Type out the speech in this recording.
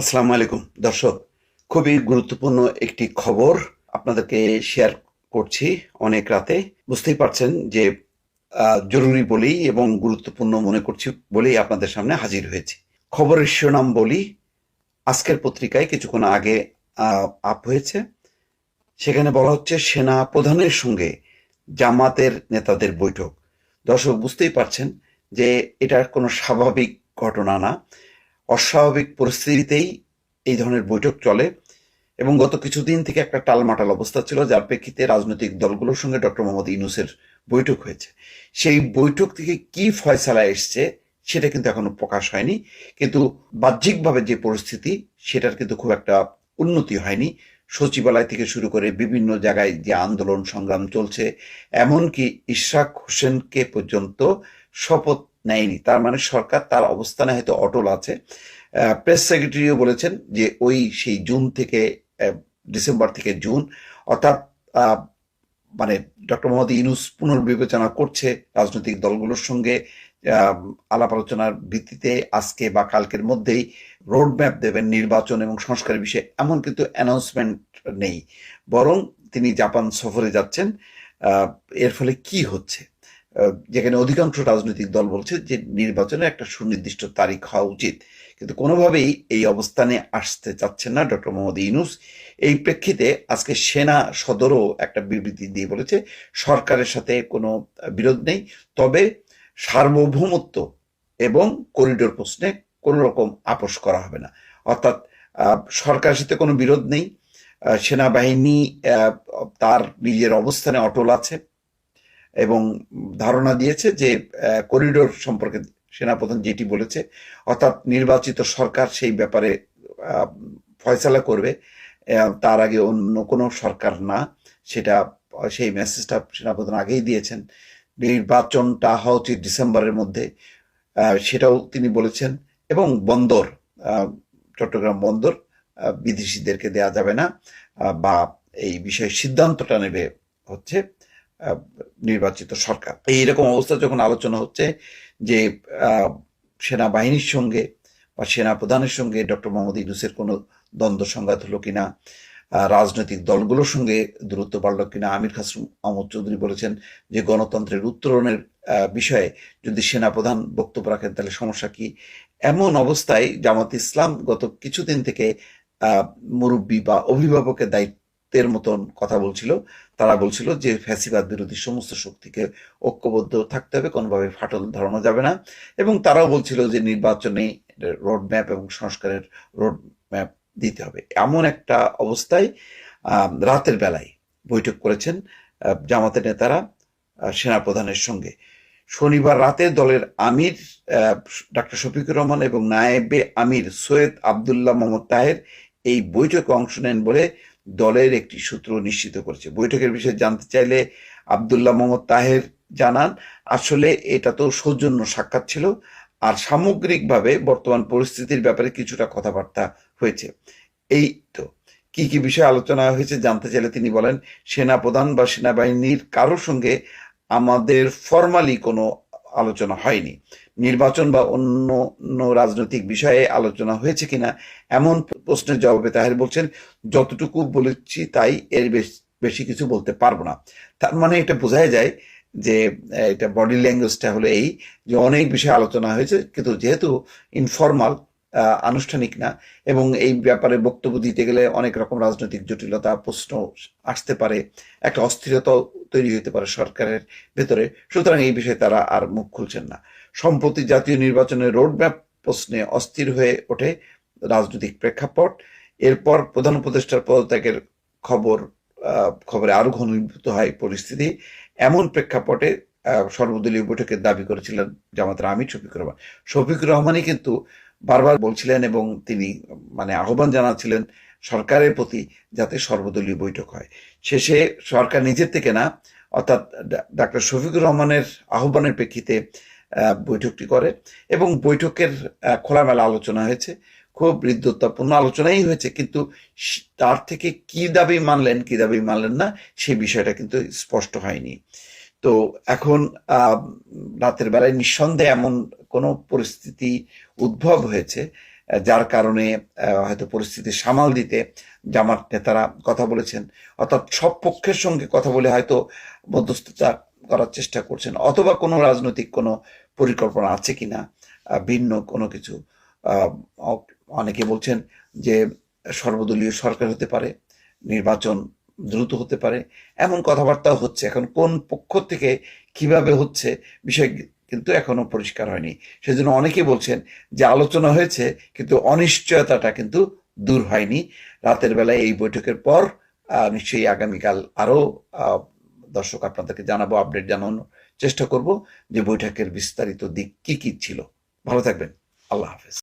আসসালামু আলাইকুম। দর্শক, খুবই গুরুত্বপূর্ণ একটি খবর আপনাদেরকে শেয়ার করছি অনেক রাতে। বুঝতেই পারছেন যে জরুরি বলেই এবং গুরুত্বপূর্ণ মনে করছি বলেই আপনাদের সামনে হাজির হয়েছি। খবরের শিরোনাম বলি, আজকের পত্রিকায় কিছুক্ষণ আগে আপ হয়েছে। সেখানে বলা হচ্ছে, সেনা প্রধানের সঙ্গে জামাতের নেতাদের বৈঠক। দর্শক, বুঝতেই পারছেন যে, এটা কোনো স্বাভাবিক ঘটনা না। অস্বাভাবিক পরিস্থিতিতেই এই ধরনের বৈঠক চলে এবং গত কিছুদিন থেকে একটা টালমাটাল অবস্থা ছিল, যার প্রেক্ষিতে রাজনৈতিক দলগুলোর সঙ্গে ডক্টর মোহাম্মদ ইউনুসের বৈঠক হয়েছে। সেই বৈঠক থেকে কি ফয়সালা এসছে সেটা কিন্তু এখনও প্রকাশ হয়নি, কিন্তু বাহ্যিকভাবে যে পরিস্থিতি সেটার কিন্তু খুব একটা উন্নতি হয়নি। সচিবালয় থেকে শুরু করে বিভিন্ন জায়গায় যে আন্দোলন সংগ্রাম চলছে, এমনকি ইশরাক হোসেনকে পর্যন্ত শপথ নেয়নি। তার মানে সরকার তার অবস্থানে হয়তো অটল আছে। প্রেস সেক্রেটারিও বলেছেন যে ওই সেই জুন থেকে ডিসেম্বর থেকে জুন, অর্থাৎ মানে ডক্টর মোহাম্মদ ইউনুস পুনর্বিবেচনা করছে রাজনৈতিক দলগুলোর সঙ্গে। আলাপ আলোচনার ভিত্তিতে আজকে বা কালকের মধ্যেই রোড ম্যাপ দেবেন নির্বাচন এবং সংস্কারের বিষয়ে। এমন কিন্তু অ্যানাউন্সমেন্ট নেই। বরং তিনি জাপান সফরে যাচ্ছেন। এর ফলে কি হচ্ছে? যেখানে অধিকাংশ রাজনৈতিক দল বলছে যে নির্বাচনে একটা সুনির্দিষ্ট তারিখ হওয়া উচিত। কিন্তু কোনোভাবেই এই অবস্থানে আসতে চাচ্ছেন না ডক্টর মোহাম্মদ ইউনুস। এই প্রেক্ষিতে আজকে সেনা সদরও একটা বিবৃতি দিয়ে বলেছে, সরকারের সাথে কোনো বিরোধ নেই। তবে সার্বভৌমত্ব এবং করিডোর প্রশ্নে কোনো রকম আপোষ করা হবে না। অর্থাৎ সরকারের সাথে কোনো বিরোধ নেই। সেনাবাহিনী তার নিজের অবস্থানে অটল আছে। এবং ধারণা দিয়েছে যে করিডোর সম্পর্কে সেনাপ্রধান যেটি বলেছে, অর্থাৎ নির্বাচিত সরকার সেই ব্যাপারে ফয়সালা করবে। তার আগে অন্য কোনো সরকার না, সেটা সেই মেসেজটা সেনাপ্রধান আগেই দিয়েছেন। নির্বাচনটা হওয়া উচিত ডিসেম্বরের মধ্যে। সেটাও তিনি বলেছেন। এবং বন্দর চট্টগ্রাম বন্দর বিদেশিদেরকে দেয়া যাবে না বা এই বিষয়ে সিদ্ধান্তটা নেবে হচ্ছে নির্বাচিত সরকার। এইরকম অবস্থা যখন আলোচনা হচ্ছে যে সেনাবাহিনীর সঙ্গে বা সেনা প্রধানের সঙ্গে ডক্টর মোহাম্মদ ইউনুসের কোনো দ্বন্দ্ব সংঘাত হলো কিনা রাজনৈতিক দলগুলোর সঙ্গে দূরত্ব বাড়লো কিনা আমির খাসরুম আহমদ চৌধুরী বলেছেন যে গণতন্ত্রের উত্তরণের বিষয়ে যদি সেনা প্রধান বক্তব্য রাখেন তাহলে সমস্যা কি? এমন অবস্থায় জামাত ইসলাম গত কিছুদিন থেকে মুরব্বী বা অভিভাবকের দায়িত্বের মতন কথা বলছিল। তারা বলছিল যে ফ্যাসিবাদ বিরোধী সমস্ত শক্তিকে ঐক্যবদ্ধ থাকতে হবে, কোনোভাবে ফাটল ধরানো যাবে না। এবং তারাও বলছিল যে নির্বাচনে রোড ম্যাপ এবং সংস্কারের রোড ম্যাপ দিতে হবে। এমন একটা অবস্থায় রাতের বেলায় বৈঠক করেছেন জামাতের নেতারা সেনাপ্রধানের সঙ্গে। শনিবার রাতে দলের আমির ডাক্তার শফিকুর রহমান এবং নায়েবে আমির সৈয়দ আবদুল্লাহ মোহাম্মদ তাহের এই বৈঠকে অংশ নেন বলে দলের একটি সূত্র নিশ্চিত করেছে। বৈঠকের বিষয়ে জানতে চাইলে আবদুল্লাহ মোহাম্মদ তাহের জানান, আসলে এটা তো সৌজন্য সাক্ষাৎ ছিল আর সামগ্রিকভাবে বর্তমান পরিস্থিতির ব্যাপারে কিছুটা কথাবার্তা হয়েছে। এই তো, কি কি বিষয়ে আলোচনা হয়েছে জানতে চাইলে তিনি বলেন, সেনাপ্রধান বা সেনাবাহিনীর কারোর সঙ্গে আমাদের ফর্মালি কোনো আলোচনা হয়নি। নির্বাচন বা অন্য অন্য রাজনৈতিক বিষয়ে আলোচনা হয়েছে কিনা এমন প্রশ্নের জবাবে তাহের বলছেন, যতটুকু বলেছি তাই এর বেশ- কিছু বলতে পারব না। তার মানে এটা বোঝাই যায় যে, এটা বডি ল্যাঙ্গুয়েজটা হলো এই যে অনেক বিষয়ে আলোচনা হয়েছে, কিন্তু যেহেতু ইনফর্মাল আনুষ্ঠানিক না। এবং এই ব্যাপারে বক্তব্য দিতে গেলে অনেক রকম রাজনৈতিক জটিলতা, প্রশ্ন আসতে পারে, একটা অস্থিরতা তৈরি হতে পারে সরকারের ভেতরে। সুতরাং এই বিষয়ে তারা আর মুখ খুলছেন না। সম্প্রতি জাতীয় নির্বাচনের রোডম্যাপ প্রশ্নে অস্থির হয়ে ওঠে রাজনৈতিক প্রেক্ষাপট। এরপর প্রধান উপদেষ্টার পদত্যাগের খবর খবরে আরও ঘনীভূত হয় পরিস্থিতি। এমন প্রেক্ষাপটে সর্বদলীয় বৈঠকের দাবি করেছিলেন জামাতের আমির শফিকুর রহমান। শফিকুর রহমানই কিন্তু বারবার বলছিলেন এবং তিনি মানে আহ্বান জানাচ্ছিলেন সরকারের প্রতি যাতে সর্বদলীয় বৈঠক হয়। শেষে সরকার নিজের থেকে না, অর্থাৎ ডাক্তার শফিকুর রহমানের আহ্বানের প্রেক্ষিতে বৈঠকটি করে এবং বৈঠকের খোলামেলা আলোচনা হয়েছে। খুব হৃদ্যতাপূর্ণ আলোচনাই হয়েছে, কিন্তু তার থেকে কি দাবি মানলেন, কি দাবি মানলেন না সেই বিষয়টা কিন্তু স্পষ্ট হয়নি। তো এখন রাতের বেলায় নিঃসন্দেহে এমন কোনো পরিস্থিতি উদ্ভব হয়েছে, যার কারণে হয়তো পরিস্থিতি সামাল দিতে জামাত নেতারা কথা বলেছেন। অর্থাৎ সব পক্ষের সঙ্গে কথা বলে হয়তো মধ্যস্থতা করার চেষ্টা করছেন, অথবা কোনো রাজনৈতিক কোনো পরিকল্পনা আছে কিনা ভিন্ন কোনো কিছু। অনেকে বলছেন যে সর্বদলীয় সরকার হতে পারে, নির্বাচন দ্রুত হতে পারে। এমন কথাবার্তাও হচ্ছে। এখন কোন পক্ষ থেকে কীভাবে হচ্ছে বিষয় কিন্তু এখনও পরিষ্কার হয়নি। সেজন্য অনেকে বলছেন যে আলোচনা হয়েছে কিন্তু অনিশ্চয়তাটা কিন্তু দূর হয়নি। রাতের বেলায় এই বৈঠকের পর নিশ্চয়ই আগামীকাল আরও আহ, দর্শক আপনাদেরকে জানাব আপডেট জানানোর চেষ্টা করব যে বৈঠকের বিস্তারিত দিক কি কি ছিল। ভালো থাকবেন। আল্লাহ হাফেজ।